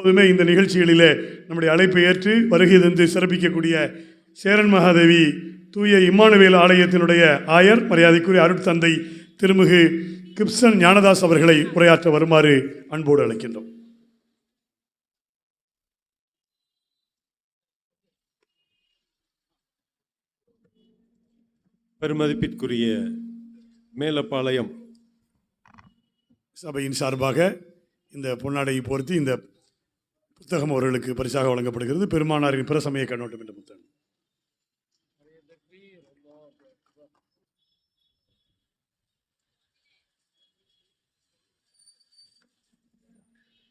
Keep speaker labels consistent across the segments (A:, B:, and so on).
A: எப்போதுமே இந்த நிகழ்ச்சிகளிலே நம்முடைய அழைப்பை ஏற்று வருகை தந்து சிறப்பிக்கக்கூடிய சேரன் மகாதேவி தூய இம்மானுவேல் ஆலயத்தினுடைய ஆயர் மரியாதைக்குரிய அருட்தந்தை திருமிகு கிப்சன் ஞானதாஸ் அவர்களை உரையாற்ற வருமாறு அன்போடு அழைக்கின்றோம்.
B: பெருமதிப்பிற்குரிய மேலப்பாளையம்
A: சபையின் சார்பாக இந்த பொன்னாடையை பொருத்தி இந்த புத்தகம் அவர்களுக்கு பரிசாக வழங்கப்படுகிறது. பெருமானாரின் பிரசமய கண்ணோட்டம் என்ற புத்தகம்.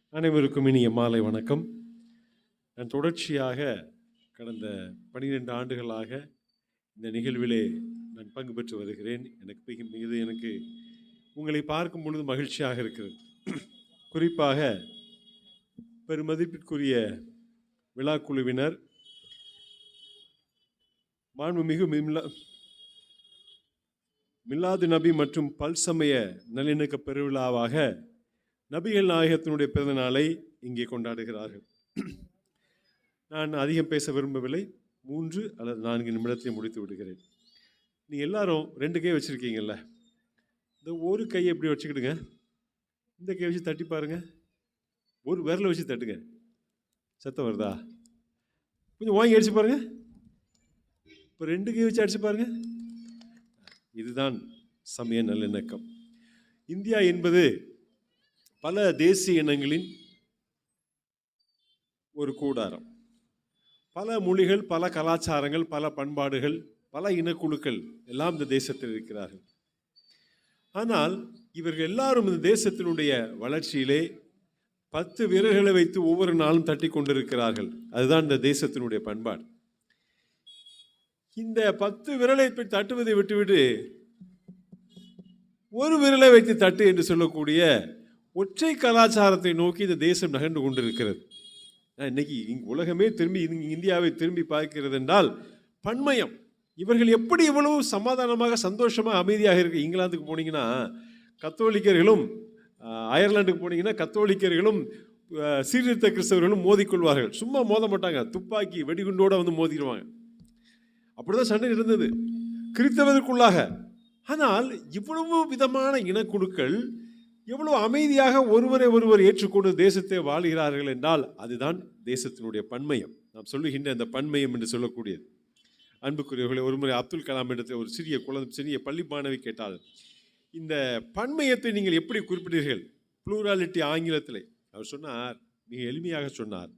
B: அனைவருக்கும் இனிய மாலை வணக்கம். நான் தொடர்ச்சியாக கடந்த பனிரெண்டு ஆண்டுகளாக இந்த நிகழ்விலே நான் பங்கு பெற்று வருகிறேன். எனக்கு மிக மிகுது எனக்கு உங்களை பார்க்கும் பொழுது மகிழ்ச்சியாக இருக்கிறது. குறிப்பாக பெருமதிப்பிற்குரிய விழா குழுவினர் மாண்புமிகு மிம்லா மில்லாது நபி மற்றும் பல்சமய நல்லிணக்க பெருவிழாவாக நபிகள் நாயகத்தினுடைய பிறந்த நாளை இங்கே கொண்டாடுகிறார்கள். நான் அதிகம் பேச விரும்பவில்லை. மூன்று அல்லது நான்கு நிமிடத்தை முடித்து விடுகிறேன். நீ எல்லாரும் ரெண்டு கை வச்சுருக்கீங்கல்ல. இந்த ஒரு கையை எப்படி வச்சுக்கிடுங்க. இந்த கை வச்சு தட்டி பாருங்கள் ஒரு விரலை வச்சு தட்டுங்க. சத்தம் வருதா? கொஞ்சம் வாங்கி அடிச்சு பாருங்க. இப்போ ரெண்டு கை வச்சு அடிச்சு பாருங்க. இதுதான் சமய நல்லிணக்கம். இந்தியா என்பது பல தேசிய இனங்களின் ஒரு கூடாரம். பல மொழிகள் பல கலாச்சாரங்கள் பல பண்பாடுகள் பல இனக்குழுக்கள் எல்லாம் இந்த தேசத்தில் இருக்கிறார்கள். ஆனால் இவர்கள் எல்லாரும் இந்த தேசத்தினுடைய வளர்ச்சியிலே பத்து விரல்களை வைத்து ஒவ்வொரு நாளும் தட்டி கொண்டிருக்கிறார்கள். அதுதான் இந்த தேசத்தினுடைய பண்பாடு. இந்த பத்து விரலை தட்டுவதை விட்டுவிட்டு ஒரு விரலை வைத்து தட்டு என்று சொல்லக்கூடிய ஒற்றை கலாச்சாரத்தை நோக்கி இந்த தேசம் நகர்ந்து கொண்டிருக்கிறது. இன்னைக்கு இங்க உலகமே திரும்பி இந்தியாவை திரும்பி பார்க்கிறது என்றால் பன்மயம். இவர்கள் எப்படி இவ்வளவு சமாதானமாக சந்தோஷமாக அமைதியாக இருக்கு இங்கிலாந்துக்கு போனீங்கன்னா கத்தோலிக்கர்களும் அயர்லாண்டுக்கு போனீங்கன்னா கத்தோலிக்கர்களும் சீர்திருத்த கிறிஸ்தவர்களும் மோதிக்கொள்வார்கள். சும்மா மோத மாட்டாங்க. துப்பாக்கி வெடிகுண்டோடு வந்து மோதிடுவாங்க அப்படிதான் சண்டை இருந்தது கிறித்தவதற்குள்ளாக. ஆனால் இவ்வளவு விதமான இனக்குழுக்கள் எவ்வளவு அமைதியாக ஒருவரை ஒருவர் ஏற்றுக்கொண்டு தேசத்தை வாழ்கிறார்கள் என்றால் அதுதான் தேசத்தினுடைய பன்மயம். நாம் சொல்லுகின்ற அந்த பன்மயம் என்று சொல்லக்கூடியது. அன்புக்குரியவர்களை ஒருமுறை அப்துல் கலாம் இடத்தில் ஒரு சிறிய குழந்தை சிறிய பள்ளி மாணவி கேட்டால் இந்த பன்மையத்தை நீங்கள் எப்படி குறிப்பிட்டீர்கள்? ப்ளூராலிட்டி ஆங்கிலத்தில். அவர் சொன்னார் மிக எளிமையாக சொன்னார்.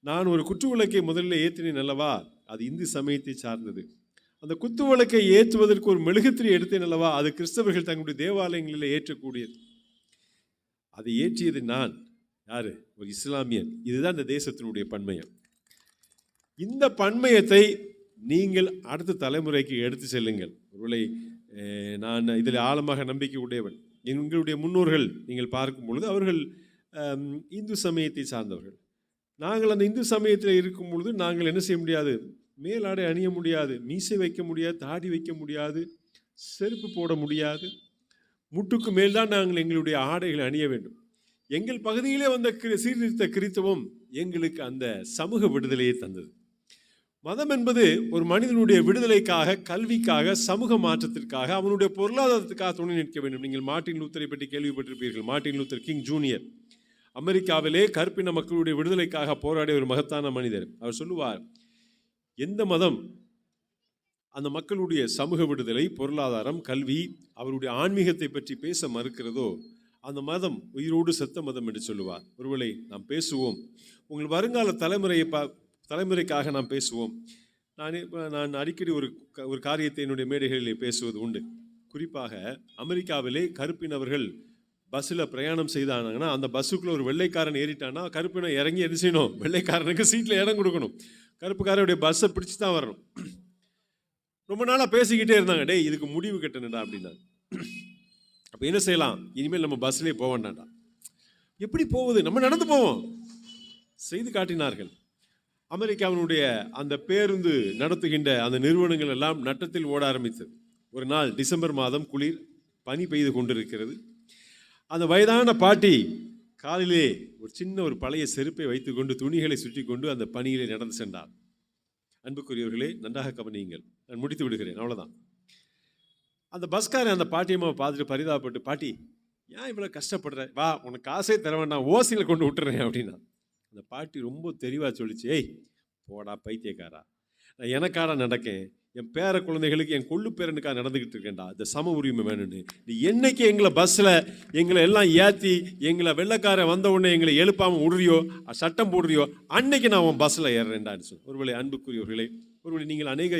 B: நான் ஒரு குற்று விளக்கை முதலில் ஏற்றினேன் அல்லவா? அது இந்து சமயத்தை சார்ந்தது. அந்த குத்து விளக்கை ஏற்றுவதற்கு ஒரு மெழுகுத்திரி எடுத்தேன் அல்லவா? அது கிறிஸ்தவர்கள் தங்களுடைய தேவாலயங்களில் ஏற்றக்கூடியது. அதை ஏற்றியது நான். யார்? ஒரு இஸ்லாமியன். இதுதான் இந்த தேசத்தினுடைய பன்மையம். இந்த பன்மையத்தை நீங்கள் அடுத்த தலைமுறைக்கு எடுத்து செல்லுங்கள். ஒருவேளை நான் இதில் ஆழமாக நம்பிக்கை உடையவன். எங்களுடைய முன்னோர்கள் நீங்கள் பார்க்கும் பொழுது அவர்கள் இந்து சமயத்தை சார்ந்தவர்கள். நாங்கள் அந்த இந்து சமயத்தில் இருக்கும் பொழுது நாங்கள் என்ன செய்ய முடியாது? மேலாடை அணிய முடியாது மீசை வைக்க முடியாது தாடி வைக்க முடியாது செருப்பு போட முடியாது. முட்டுக்கு மேல்தான் நாங்கள் எங்களுடைய ஆடைகளை அணிய வேண்டும். எங்கள் பகுதியிலே வந்த சீர்திருத்த கிறித்துவம் எங்களுக்கு அந்த சமூக விடுதலையை தந்தது. மதம் என்பது ஒரு மனிதனுடைய விடுதலைக்காக கல்விக்காக சமூக மாற்றத்திற்காக அவனுடைய பொருளாதாரத்துக்காக துணை நிற்க வேண்டும். நீங்கள் மார்ட்டின் லூத்தரை பற்றி கேள்விப்பட்டிருப்பீர்கள். Martin Luther King junior. அமெரிக்காவிலே கருப்பின மக்களுடைய விடுதலைக்காக போராடிய ஒரு மகத்தான மனிதர். அவர் சொல்லுவார் எந்த மதம் அந்த மக்களுடைய சமூக விடுதலை பொருளாதாரம் கல்வி அவருடைய ஆன்மீகத்தை பற்றி பேச மறுக்கிறதோ அந்த மதம் உயிரோடு செத்த மதம் என்று சொல்லுவார். ஒருவேளை நாம் பேசுவோம். உங்கள் வருங்கால தலைமுறையை பா தலைமுறைக்காக நாம் பேசுவோம். நான் நான் அடிக்கடி ஒரு க- ஒரு காரியத்தை என்னுடைய மேடைகளிலே பேசுவது உண்டு. குறிப்பாக அமெரிக்காவிலே கருப்பினவர்கள் பஸ்ஸில் பிரயாணம் செய்தாங்கன்னா அந்த பஸ்ஸுக்குள்ளே ஒரு வெள்ளைக்காரன் ஏறிட்டான்னா கருப்பினம் இறங்கி என்ன செய்யணும்? வெள்ளைக்காரனுக்கு சீட்டில் இடம் கொடுக்கணும். கருப்புக்காரனுடைய பஸ்ஸை பிடிச்சி தான் வரணும். ரொம்ப நாளாக பேசிக்கிட்டே இருந்தாங்க. டே இதுக்கு முடிவு கட்டணுடா அப்படின்னாங்க. அப்போ என்ன செய்யலாம்? இனிமேல் நம்ம பஸ்லேயே போக வேண்டாம்டா. எப்படி போவது? நம்ம நடந்து போவோம். செய்து காட்டினார்கள். அமெரிக்காவினுடைய அந்த பேருந்து நடத்துகின்ற அந்த நிறுவனங்கள் எல்லாம் நட்டத்தில் ஓட ஆரம்பித்தது. ஒரு நாள் டிசம்பர் மாதம் குளிர் பனி பெய்து கொண்டிருக்கிறது. அந்த வயதான பாட்டி காலிலே ஒரு சின்ன ஒரு பழைய செருப்பை வைத்துக்கொண்டு துணிகளை சுற்றி கொண்டு அந்த பணியிலே நடந்து சென்றார் அன்புக்குரியவர்களே நன்றாக கவனியுங்கள். நான் முடித்து விடுகிறேன். அவ்வளோதான் அந்த பஸ்காரன் அந்த பாட்டியம்மாவை பார்த்துட்டு பரிதாபப்பட்டு பாட்டி ஏன் இவ்வளோ கஷ்டப்படுற? வா உனக்கு காசே தர வேண்டாம். ஓசியில் கொண்டு விட்டுறேன் அப்படின்னா. அந்த பாட்டி ரொம்ப தெளிவாக சொல்லிச்சு ஏய் போடா பைத்தியக்காரா. நான் எனக்காக நடக்கேன். என் பேர குழந்தைகளுக்கு என் கொள்ளு பேரனுக்காக நடந்துக்கிட்டு இருக்கேன்டா. இந்த சம உரிமை வேணும்னு. நீ என்னைக்கு எங்களை பஸ்ஸில் எங்களை எல்லாம் ஏற்றி எங்களை வெள்ளைக்காரன் வந்த உடனே எங்களை எழுப்பாமல் விடுறியோ சட்டம் போடுறியோ அன்னைக்கு நான் உன் பஸ்ஸில் ஏறுறேன்டான்னு சொல்லி ஒருவேளை அன்புக்குரியவர்களே ஒருவேளை நீங்கள் அநேக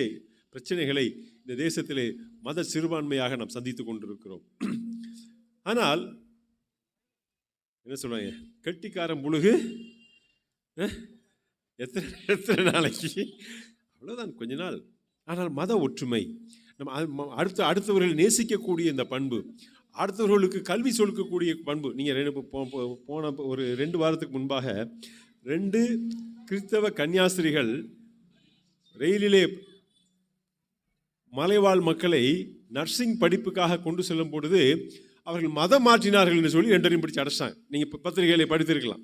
B: பிரச்சனைகளை இந்த தேசத்திலே மத சிறுபான்மையாக நாம் சந்தித்து கொண்டிருக்கிறோம். ஆனால் என்ன சொல்லுவாங்க கெட்டிக்காரன் முழுகு எத்தனை எத்தனை நாளைக்கு? அவ்வளோதான் கொஞ்ச நாள். ஆனால் மத ஒற்றுமை நம்ம அடுத்த அடுத்தவர்கள் நேசிக்கக்கூடிய இந்த பண்பு அடுத்தவர்களுக்கு கல்வி சொல்லிக்கக்கூடிய பண்பு நீங்கள் ரெண்டு போ- போன ஒரு ரெண்டு வாரத்துக்கு முன்பாக ரெண்டு கிறிஸ்தவ கன்னியாஸ்திரிகள் ரயிலிலே மலைவாழ் மக்களை நர்சிங் படிப்புக்காக கொண்டு செல்லும் பொழுது அவர்கள் மதம் மாற்றினார்கள் என்று சொல்லி ரெண்டரையும் பிடிச்சி அடைச்சாங்க நீங்கள் இப்போ படித்திருக்கலாம்.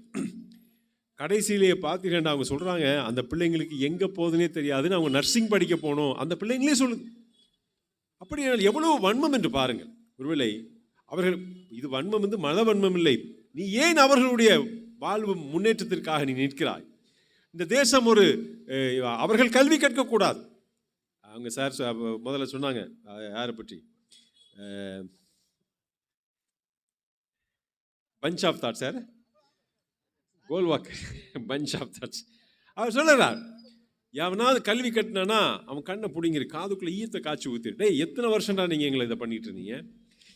B: கடைசியிலேயே பார்த்தீங்கன்னா அவங்க சொல்கிறாங்க அந்த பிள்ளைங்களுக்கு எங்கே போகுதுன்னே தெரியாதுன்னு அவங்க நர்சிங் படிக்க போகணும் அந்த பிள்ளைங்களே சொல்லுது. அப்படி எவ்வளவு வன்மம் என்று பாருங்கள். ஒருவேளை அவர்கள் இது வன்மம் வந்து மத வன்மம் இல்லை. நீ ஏன் அவர்களுடைய வாழ்வு முன்னேற்றத்திற்காக நீ நிற்கிறாய்? இந்த தேசம் ஒரு அவர்கள் கல்வி கற்கக்கூடாது. அவங்க சார் முதல்ல சொன்னாங்க யாரை பற்றி? பஞ்ச் ஆஃப் தாட் சார் கோல்வாக்கு பஞ்ச் ஆஃப் தாட்ஸ். அவர் சொல்லுறார் எவனாவது கல்வி கட்டினானா அவன் கண்ணை பிடிங்கிரு காதுக்குள்ளே ஈர்த்த காய்ச்சி ஊத்திரு. எத்தனை வருஷம்டா நீங்கள் எங்களை இதை பண்ணிட்டு இருந்தீங்க?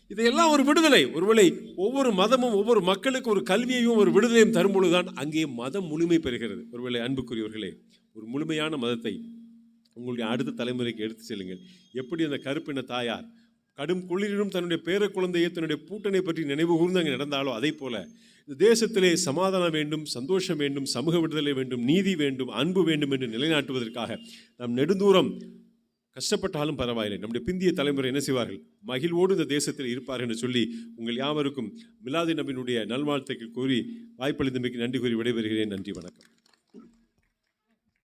B: இதையெல்லாம் ஒரு விடுதலை. ஒருவேளை ஒவ்வொரு மதமும் ஒவ்வொரு மக்களுக்கு ஒரு கல்வியையும் ஒரு விடுதலையும் தரும் பொழுதுதான் அங்கே மதம் முழுமை பெறுகிறது. ஒருவேளை அன்புக்குரியவர்களே ஒரு முழுமையான மதத்தை உங்களுடைய அடுத்த தலைமுறைக்கு எடுத்து செல்லுங்கள். எப்படி அந்த கருப்பின தாயார் கடும் குளிரிலும் தன்னுடைய பேர குழந்தையை தன்னுடைய பூட்டனை பற்றி நினைவு கூர்ந்து அங்கே நடந்தாலோ அதே போல இந்த தேசத்திலே சமாதானம் வேண்டும் சந்தோஷம் வேண்டும் சமூக விடுதலை வேண்டும் நீதி வேண்டும் அன்பு வேண்டும் என்று நிலைநாட்டுவதற்காக நாம் நெடுந்தூரம் கஷ்டப்பட்டாலும் பரவாயில்லை. நம்முடைய பிந்திய தலைமுறை என்ன செய்வார்கள்? மகிழ்வோடு இந்த தேசத்தில் இருப்பார்கள் என்று சொல்லி உங்கள் யாவருக்கும் மிலாதி நபினுடைய நல்வாழ்த்துக்கள் கூறி வாய்ப்பளித்தமைக்கு நன்றி கூறி விடைபெறுகிறேன். நன்றி வணக்கம்.